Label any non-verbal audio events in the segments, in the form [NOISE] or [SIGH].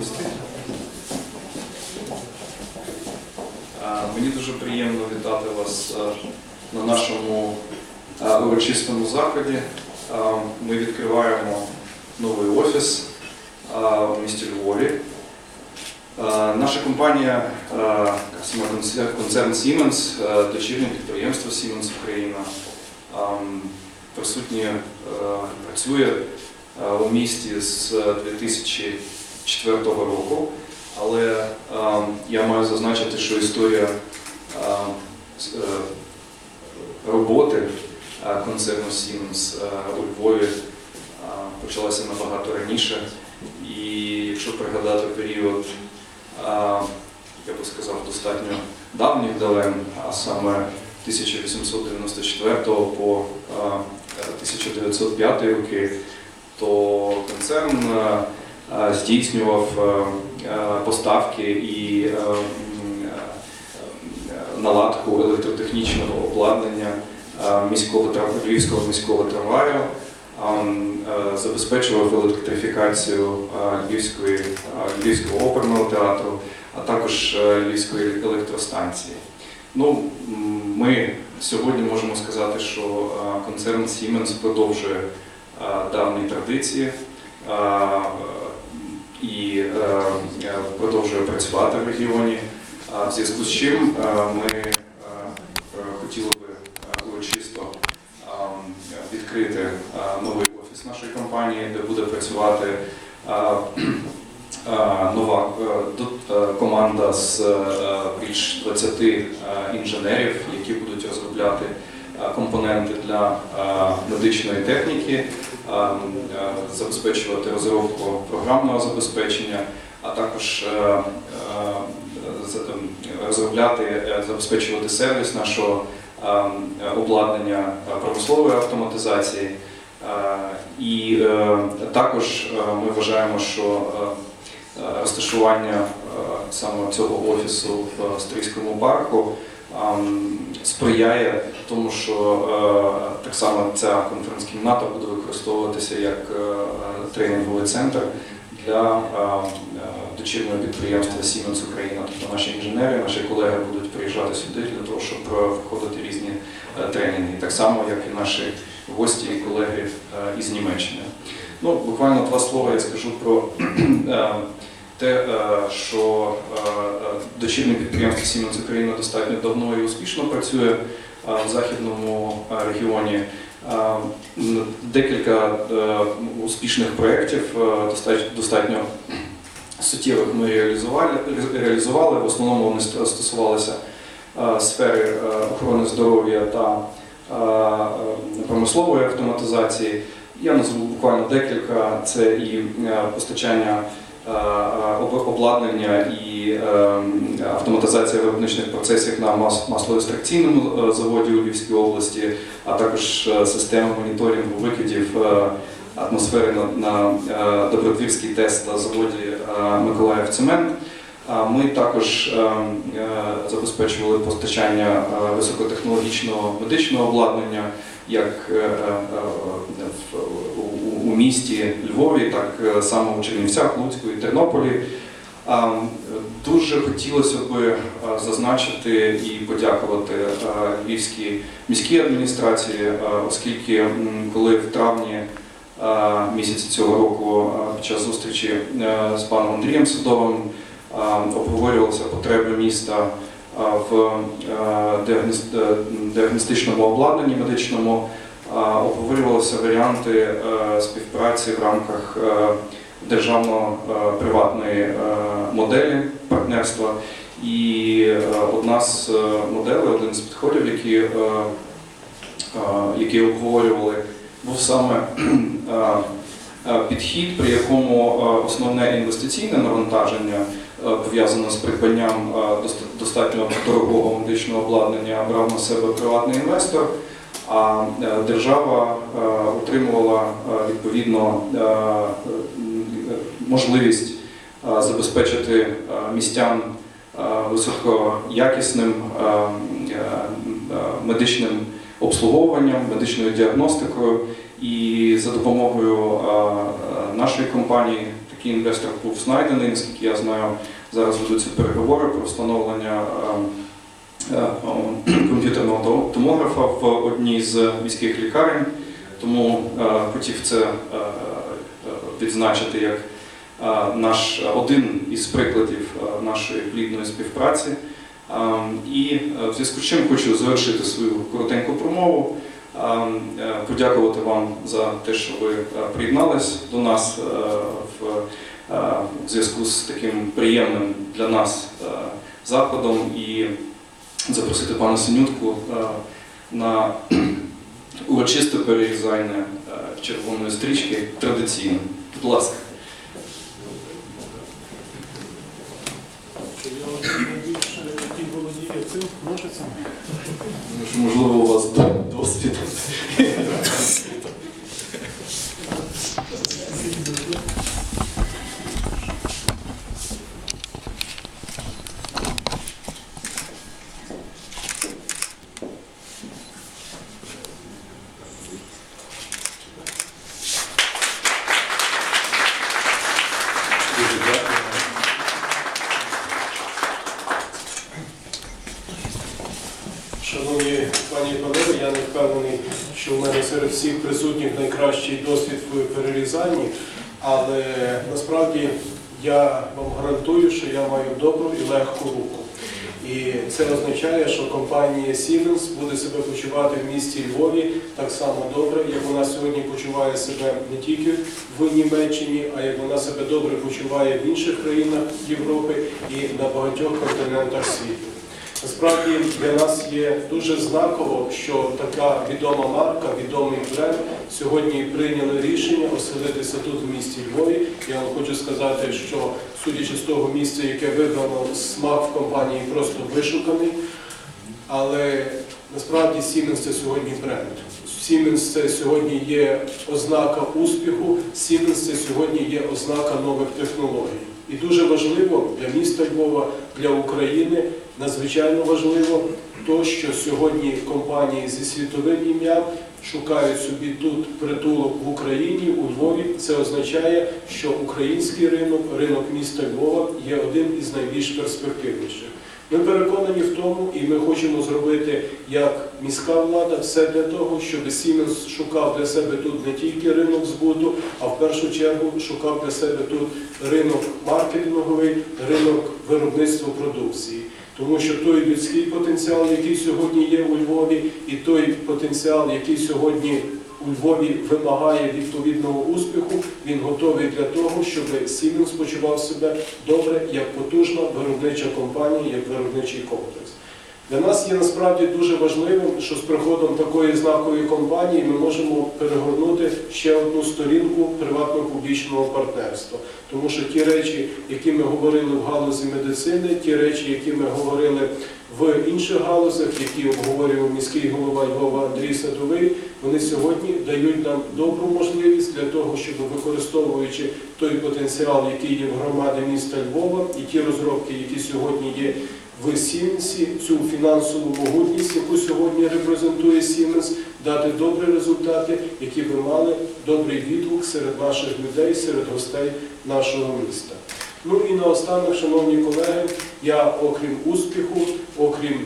гості. Мені дуже приємно вітати вас е, на нашому е, урочистому заході. Е, Ми відкриваємо новий офіс в місті Львові. Наша компанія концерн Siemens, дочірнє підприємство Siemens Україна, присутнє, працює у місті з 2004 року. Але ем, я маю зазначити, що історія ем, е, роботи концерну Siemens е, у Львові почалася набагато раніше. І якщо пригадати період, е, я би сказав, достатньо давніх давен, а саме 1894 по е, 1905 роки, то концерн здійснював е, е, поставки і е, е, наладку електротехнічного обладнання е, міського львівського міського трамваю, е, забезпечував електрифікацію е, Львівської, е, Львівського оперного театру, а також е, Львівської електростанції. Ну, ми сьогодні можемо сказати, що е, концерн Siemens продовжує е, давні традиції е, е, е, продовжує працювати в регіоні. В зв'язку з чим е, ми е, е, хотіли би урочисто відкрити новий офіс нашої компанії, де буде працювати нова команда з більш 20 е, інженерів, які будуть розробляти компоненти для медичної техніки, забезпечувати розробку програмного забезпечення, а також е, е, розробляти, е, забезпечувати сервіс нашого обладнання промислової автоматизації. І також ми вважаємо, що розташування саме цього офісу в Стрийському парку сприяє тому, що так само ця конференц-кімната буде використовуватися як тренінговий центр для е, е, дочірнього підприємства Siemens Україна. Тобто наші інженери, наші колеги будуть приїжджати сюди для того, щоб е, проходити різні е, тренінги, так само як і наші гості і колеги е, із Німеччини. Ну, буквально два слова я скажу про е, те, е, що е, е, дочірнє підприємство Siemens Україна достатньо давно і успішно працює е, в західному е, регіоні. Е, Декілька е, успішних проєктів е, достатньо, суттєвих ми реалізували, реалізували. В основному вони стосувалися сфери охорони здоров'я та промислової автоматизації. Я назву буквально декілька. Це і постачання обладнання і е, автоматизація виробничних процесів на мас- маслоекстракційному е, заводі у Львівській області, а також е, система моніторингу викидів е, атмосфери на, на е, Добродвірський ТЕС та заводі е, Миколаїв Цемент. А Ми також е, е, забезпечували постачання е, високотехнологічного медичного обладнання як е, е, е, в- місті Львові, так е, само у Чернівцях, Луцьку і Тернополі. Дуже хотілося б е, зазначити і подякувати е, Львівській міській адміністрації, оскільки коли в травні місяці цього року під час зустрічі з паном Андрієм Садовим е, обговорювалися потреби міста в діагностичному обладнанні медичному, обговорювалися варіанти е, співпраці в рамках е, державно-приватної е, моделі партнерства. І одна з моделей, один з підходів, які, які обговорювали, був саме підхід, при якому основне інвестиційне навантаження пов'язане з придбанням доста- достатньо дорогого медичного обладнання брав на себе приватний інвестор, а держава отримувала відповідно можливість забезпечити містян високоякісним медичним обслуговуванням, медичною діагностикою. І за допомогою е, е, нашої компанії, такий інвестор був знайдений. Наскільки я знаю, зараз ведуться переговори про встановлення е, комп'ютерного томографа в одній з міських лікарень. Тому е, хотів це е, е, відзначити як е, наш один із прикладів е, нашої плідної співпраці. Е, І е, в зв'язку з чим хочу завершити свою коротеньку промову. Е, е, Подякувати вам за те, що ви е, приєднались до нас е, в е, зв'язку з таким приємним для нас е, заходом і запросити пана Синютку е, на [CLEARS THROAT] урочисте перерізання е, червоної стрічки традиційно. Будь ласка. Можливо, у вас досвід. Дуже дякую. Шановні пані і панове, я не впевнений, що в мене серед всіх присутніх найкращий досвід в перерізанні, але насправді я вам гарантую, що я маю добру і легку руку. І це означає, що компанія Siemens буде себе почувати в місті Львові так само добре, як вона сьогодні почуває себе не тільки в Німеччині, а як вона себе добре почуває в інших країнах Європи і на багатьох континентах світу. Насправді для нас є дуже знаково, що така відома марка, відомий бренд сьогодні прийняли рішення оселитися тут в місті Львові. Я вам хочу сказати, що судячи з того місця, яке вибрано, смак в компанії просто вишуканий. Але насправді Siemens це сьогодні бренд. Siemens це сьогодні є ознака успіху, Siemens це сьогодні є ознака нових технологій. І дуже важливо для міста Львова, для України, надзвичайно важливо то, що сьогодні компанії зі світовим ім'ям шукають собі тут притулок в Україні, у Львові. Це означає, що український ринок, ринок міста Львова є один із найбільш перспективніших. Ми переконані в тому, і ми хочемо зробити як міська влада все для того, щоб Siemens шукав для себе тут не тільки ринок збуту, а в першу чергу шукав для себе тут ринок маркетинговий, ринок виробництва продукції. Тому що той людський потенціал, який сьогодні є у Львові, і той потенціал, який сьогодні у Львові вимагає відповідного успіху, він готовий для того, щоб Siemens почував себе добре як потужна виробнича компанія, як виробничий комплекс. Для нас є насправді дуже важливим, що з приходом такої знакової компанії ми можемо перегорнути ще одну сторінку приватно-публічного партнерства. Тому що ті речі, які ми говорили в галузі медицини, ті речі, які ми говорили в інших галузях, які обговорював міський голова Львова Андрій Садовий, вони сьогодні дають нам добру можливість для того, щоб використовуючи той потенціал, який є в громаді міста Львова, і ті розробки, які сьогодні є в Сіменсі, цю фінансову могутність, яку сьогодні репрезентує Сіменс, дати добрі результати, які би мали добрий відгук серед наших людей, серед гостей нашого міста. Ну і наостанок, шановні колеги, я окрім успіху, окрім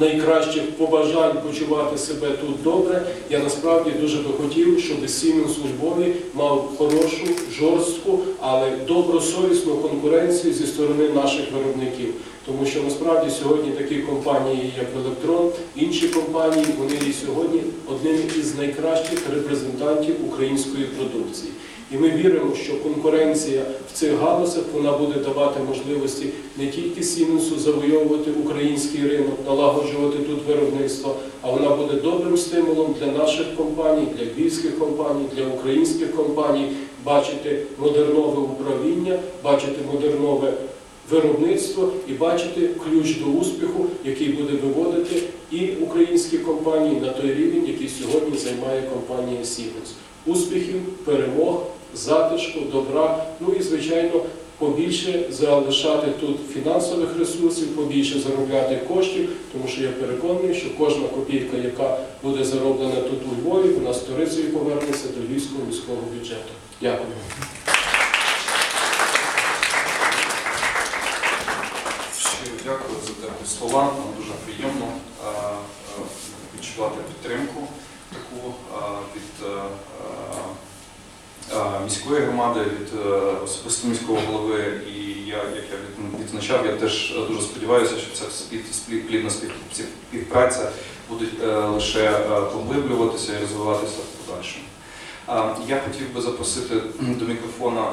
найкращих побажань почувати себе тут добре, я насправді дуже би хотів, щоб Siemens у Львові мав хорошу, жорстку, але добросовісну конкуренцію зі сторони наших виробників. Тому що насправді сьогодні такі компанії, як Електрон, інші компанії, вони є сьогодні одними із найкращих репрезентантів української продукції. І ми віримо, що конкуренція в цих галузях вона буде давати можливості не тільки Сіменсу завойовувати український ринок, налагоджувати тут виробництво, а вона буде добрим стимулом для наших компаній, для львівських компаній, для українських компаній бачити модернове управління, бачити модернове виробництво і бачити ключ до успіху, який буде виводити і українські компанії на той рівень, який сьогодні займає компанія Siemens. Успіхів, перемог, затишку, добра, ну і звичайно. Побільше залишати тут фінансових ресурсів, побільше заробляти коштів, тому що я переконаний, що кожна копійка, яка буде зароблена тут у Львові, вона сторицею повернеться до львівського міського бюджету. Дякую. Слова. Нам дуже приємно е, відчувати підтримку таку від е, е, міської громади, від особисто міського голови. І я, як я відзначав, я теж дуже сподіваюся, що ця плідна співпраця буде лише поглиблюватися і розвиватися в подальшому. Я хотів би запросити до мікрофона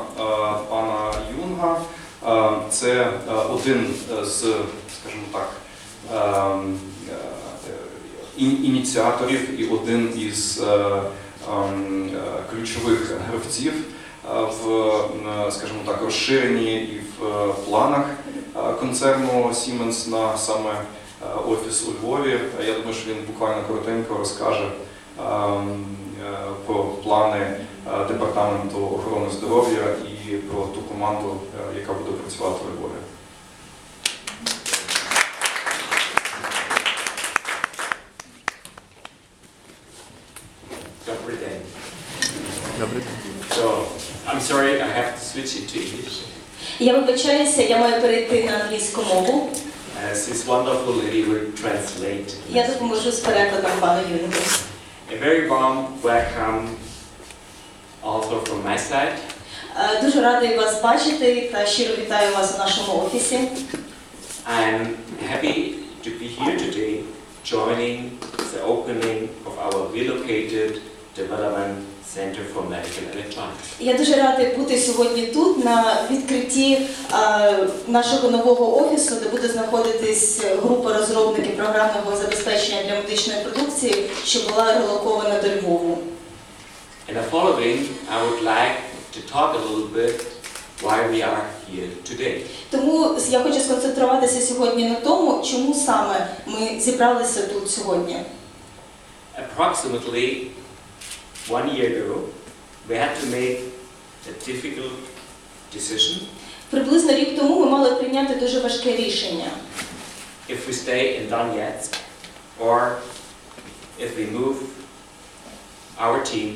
пана Юнга. Е, Це е, один з, скажімо так, е, е, ініціаторів і один із е, ем, е, ключових гравців е, в, е, скажімо так, розширенні і в е, планах е, концерну Siemens на саме е, офіс у Львові. Я думаю, що він буквально коротенько розкаже ем, е, про плани е, департаменту охорони здоров'я і про ту команду, е, яка буде працювати у Львові. Добрий день. So, I'm sorry, I have to switch it to English. Я вибачаюся, я маю перейти на англійську мову. As this wonderful lady will translate. Я допоможу з перекладом пану Юнгу. A very warm welcome also from my side. Е, Дуже радий вас бачити та щиро вітаю вас у нашому офісі. I'm happy to be here today joining the opening of our relocated development center for medical electronics. Я дуже радий бути сьогодні тут на відкритті е, нашого нового офісу, де буде знаходитись група розробників програмного забезпечення для медичної продукції, що була релокована до Львову. In the following, I would like to talk a little bit why we are here today. Тому я хочу сконцентруватися сьогодні на тому, чому саме ми зібралися тут сьогодні. Approximately one year ago, we had to make a difficult decision Приблизно рік тому ми мали прийняти дуже важке рішення. if we stay in Donetsk or if we move our team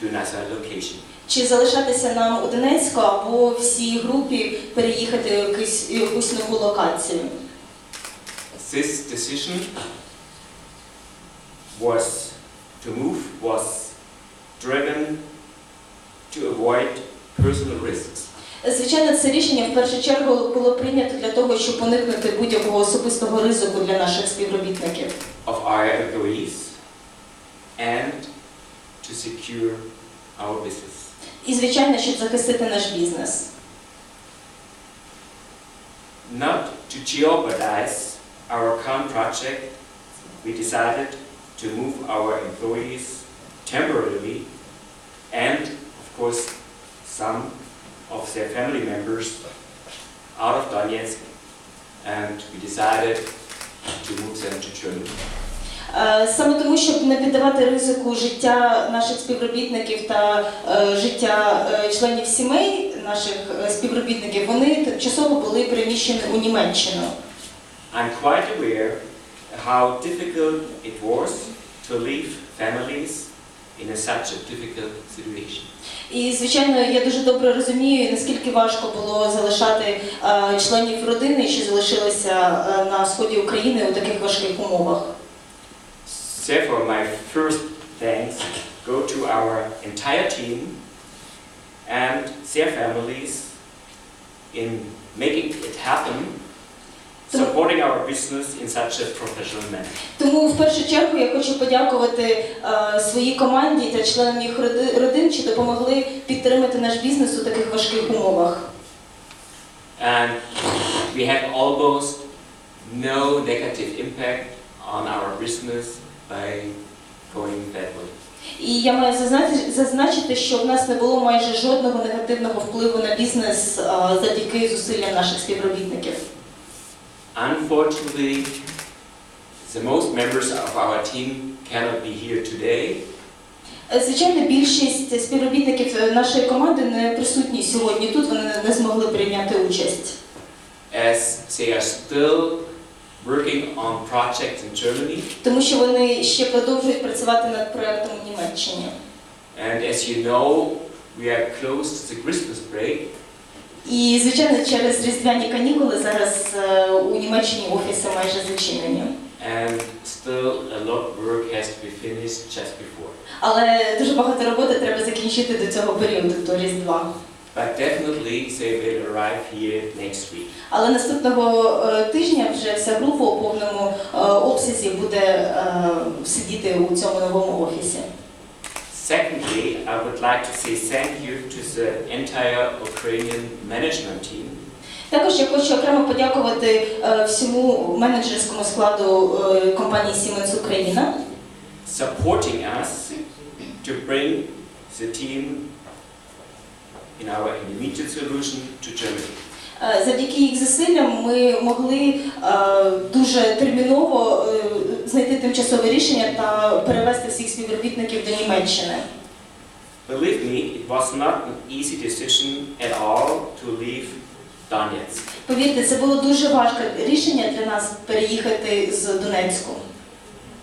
to another location. Чи залишатися нам у Донецьку або всій групі переїхати в якусь, якусь нову локацію? This decision was to move was driven to avoid personal risks Звичайно, це рішення в першу чергу було прийнято для того, щоб уникнути будь-якого особистого ризику для наших співробітників of our employees and to secure our business. і, звичайно, щоб захистити наш бізнес. Not to jeopardize our current project, we decided to move our employees temporarily and, of course, some of their family members out of Donetsk and we decided to move them to Germany. Е, Саме тому, щоб не піддавати ризику життя наших співробітників та е, життя е, членів сімей наших співробітників, вони тимчасово були переміщені у Німеччину. I'm quite aware how difficult it was to leave families in a such a difficult situation. І звичайно, я дуже добре розумію, наскільки важко було залишати членів родини, що залишилися на сході України у таких важких умовах. Therefore, my first thanks go to our entire team and their families in making it happen, supporting our business in such a professional manner. Тому в першу чергу я хочу подякувати е, своїй команді та членам їх роди- родин, що допомогли підтримати наш бізнес у таких важких умовах. And we had almost no negative impact on our business by going that way. І я маю зазначити, зазначити, що в нас не було майже жодного негативного впливу на бізнес е, завдяки зусиллям наших співробітників. Unfortunately, the most members of our team cannot be here today Е, Звичайно, більшість співробітників е, нашої команди не присутні сьогодні тут, вони не змогли прийняти участь. as they are still working on projects in Germany. Тому що вони ще продовжують працювати над проектом у Німеччині. And as you know, we are close to the Christmas break. І, звичайно, через різдвяні канікули зараз е, у Німеччині офіси майже зачинені. and still a lot of work has to be finished just before. Але дуже багато роботи треба закінчити до цього періоду, до Різдва. But definitely they will arrive here next week. Але наступного е, тижня вже вся група у повному е, обсязі буде е, сидіти у цьому новому офісі. Secondly, I would like to say thank you to the entire Ukrainian management team Також я хочу окремо подякувати всьому менеджерському складу компанії Siemens Україна, supporting us to bring the team in our immediate solution to Germany. Завдяки їх зусиллям ми могли е, дуже терміново е, знайти тимчасове рішення та перевести всіх співробітників до Німеччини. Believe me, it was not an easy decision at all to leave Donetsk. Повірте, це було дуже важке рішення для нас переїхати з Донецьку.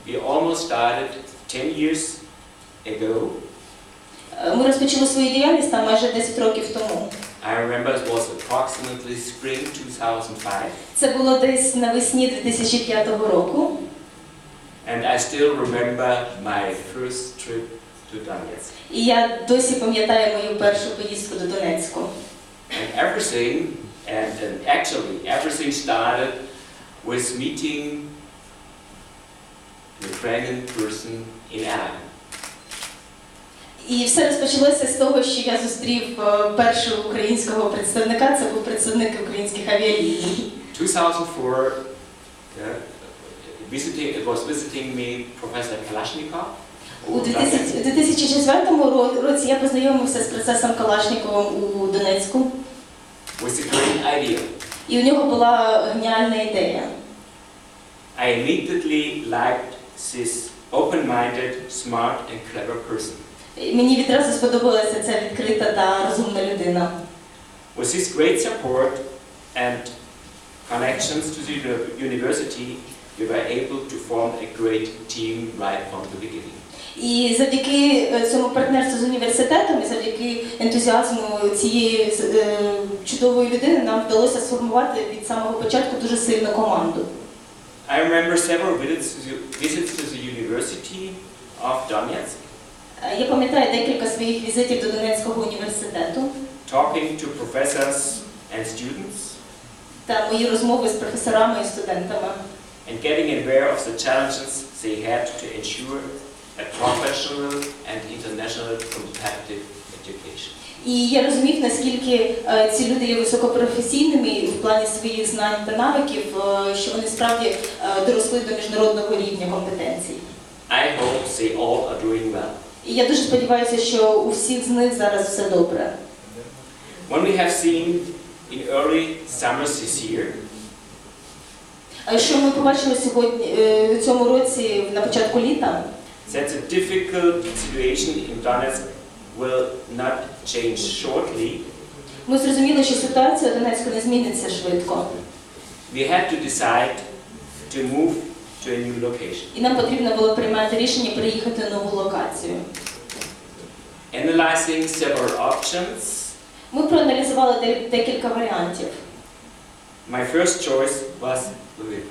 We almost started 10 years ago. Е, Ми розпочали свою діяльність там майже 10 років тому. I remember it was approximately spring 2005, Це було десь навесні 2005 року. and I still remember my first trip to Donetsk. І я досі пам'ятаю мою першу поїздку до Донецьку. And everything, and, and actually everything started with meeting Ukrainian person in Anaheim. І все розпочалося з того, що я зустрів е, першого українського представника. Це був представник українських авіаліній. 2004, visiting, it was visiting me Professor Kalashnikov. У 2000 2004 році я познайомився з процесом Калашніковим у Донецьку, with a great idea. і у нього була геніальна ідея. I immediately liked this open-minded, smart and clever person. Мені відразу сподобалася ця відкрита та розумна людина. With his great support and connections to the university, we were able to form a great team right from the beginning. І завдяки е, цьому партнерству з університетом і завдяки ентузіазму цієї е, чудової людини нам вдалося сформувати від самого початку дуже сильну команду. I remember several visits to the, visits to the University of Donetsk, Я пам'ятаю декілька своїх візитів до Донецького університету talking to professors and students, та мої розмови з професорами і студентами. and getting aware of the challenges they had to ensure a professional and international competitive education. І я розумів, наскільки е, ці люди є високопрофесійними в плані своїх знань та навиків, е, що вони справді е, доросли до міжнародного рівня компетенцій. I hope they all are doing well. І я дуже сподіваюся, що у всіх з них зараз все добре. When we have seen in early summers this year, А що ми побачили сьогодні е, у цьому році на початку літа? that the difficult situation in Donetsk will not change shortly, Ми зрозуміли, що ситуація у Донецьку не зміниться швидко, we had to decide to move to a new location. і нам потрібно було приймати рішення переїхати на нову локацію. Analyzing several options, Ми проаналізували декілька варіантів. my first choice was Lviv.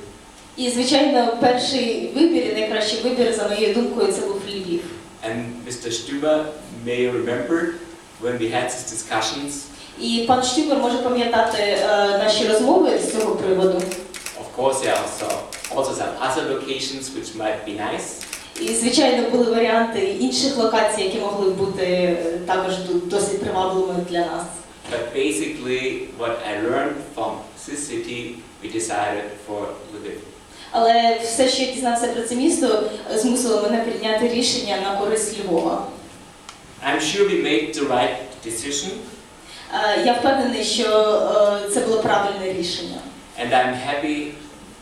І, звичайно, перший вибір і найкращий вибір, за моєю думкою, це був Львів. And Mr. Stuber may remember when we had these discussions, І пан Штюбер може пам'ятати е, наші розмови з цього приводу. of course there are also, some other locations which might be nice, І, звичайно, були варіанти інших локацій, які могли бути е, також досить привабливими для нас. but basically what I learned from this city, we decided for Lviv. Але все, що я дізнався про це місто, змусило мене прийняти рішення на користь Львова. I'm sure we made the right decision, Е, Я впевнений, що е, це було правильне рішення. and I'm happy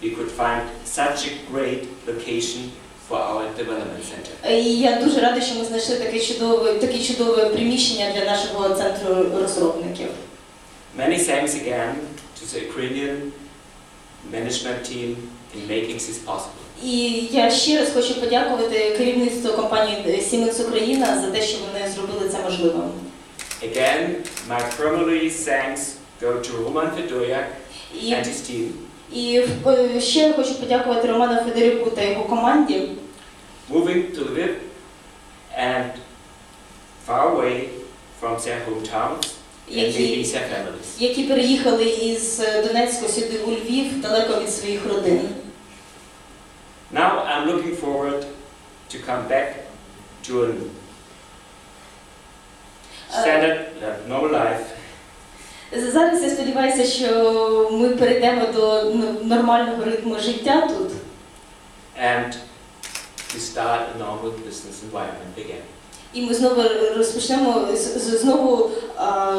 we could find such a great location for our development center. Е, І я дуже рада, що ми знайшли таке чудове, таке чудове приміщення для нашого центру розробників. Many thanks again to the Ukrainian management team in making this possible. І я ще раз хочу подякувати керівництву компанії Siemens Україна за те, що вони зробили це можливим. Again, my primary thanks go to Roman Fedoyak and his team. І е, ще хочу подякувати Роману Федорику та його команді, moving to Lviv and far away from their hometowns and leaving their families. які переїхали із Донецька сюди у Львів, далеко від своїх родин. Now I'm looking forward to come back to a standard, uh, normal life Зараз я сподіваюся, що ми перейдемо до нормального ритму життя тут. and to start a normal business environment again. І ми знову розпочнемо знову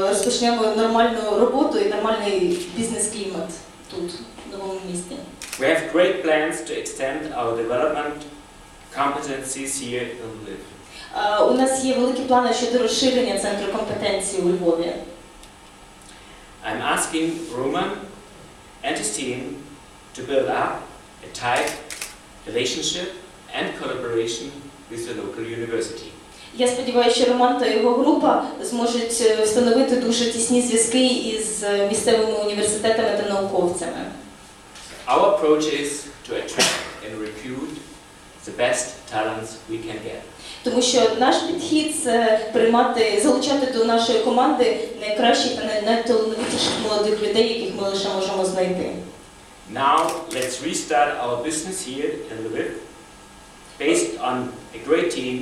розпочнемо нормальну роботу і нормальний бізнес-клімат тут, в новому місті. We have great plans to extend our development competencies here in Lviv. У нас є великі плани щодо розширення центру компетенції у Львові. I'm asking Roman and his team to build up a tight relationship and collaboration with the local university. Я сподіваюся, що Роман та його група зможуть е, встановити дуже тісні зв'язки із е, місцевими університетами та науковцями. Our approach is to attract and recruit the best talents we can get. Тому що наш підхід це приймати, залучати до нашої команди найкращих та най- найталановитіших молодих людей, яких ми лише можемо знайти. Now let's restart our business here in Lviv based on a great team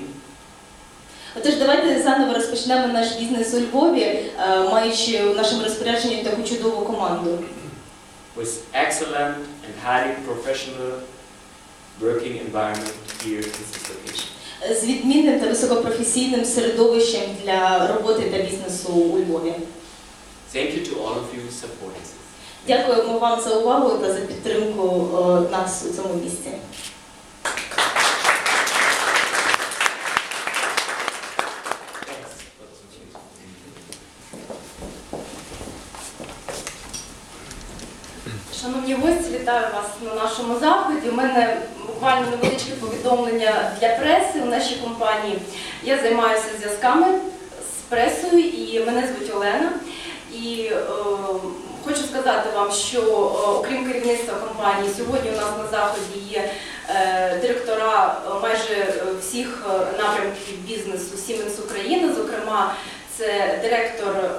Отож, давайте заново розпочнемо наш бізнес у Львові, е, маючи в нашому розпорядженні таку чудову команду. with excellent and highly professional working environment here in this location. З відмінним та високопрофесійним середовищем для роботи та бізнесу у Львові. Thank you to all of you supporting. Дякуємо вам за увагу та за підтримку е, нас у цьому місці. Шановні гості, вітаю вас на нашому заході. У мене буквально невеличке повідомлення для преси у нашій компанії. Я займаюся зв'язками з пресою і мене звуть Олена. І е, хочу сказати вам, що е, окрім керівництва компанії, сьогодні у нас на заході є е, директора е, майже всіх е, напрямків бізнесу Siemens України, зокрема, це директор е,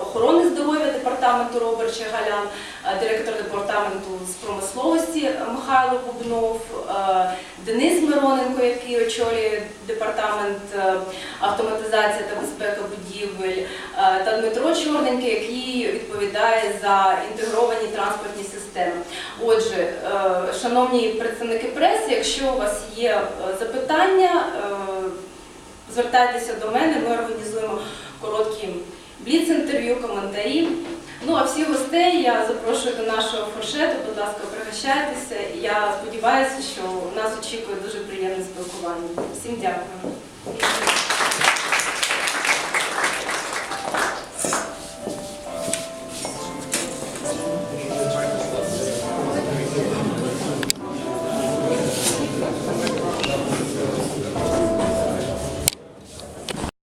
охорони здоров'я департаменту Роберт Чегалян, е, директор департаменту з промисловості Михайло Бубнов, е, Денис Мироненко, який очолює департамент е, автоматизації та безпеки будівель, та Дмитро Чорненький, який відповідає за інтегровані транспортні системи. Отже, шановні представники преси, якщо у вас є запитання, звертайтеся до мене, ми організуємо короткі бліц-інтерв'ю, коментарі. Ну а всіх гостей я запрошую до нашого фуршету, будь ласка, пригощайтеся. Я сподіваюся, що нас очікує дуже приємне спілкування. Всім дякую.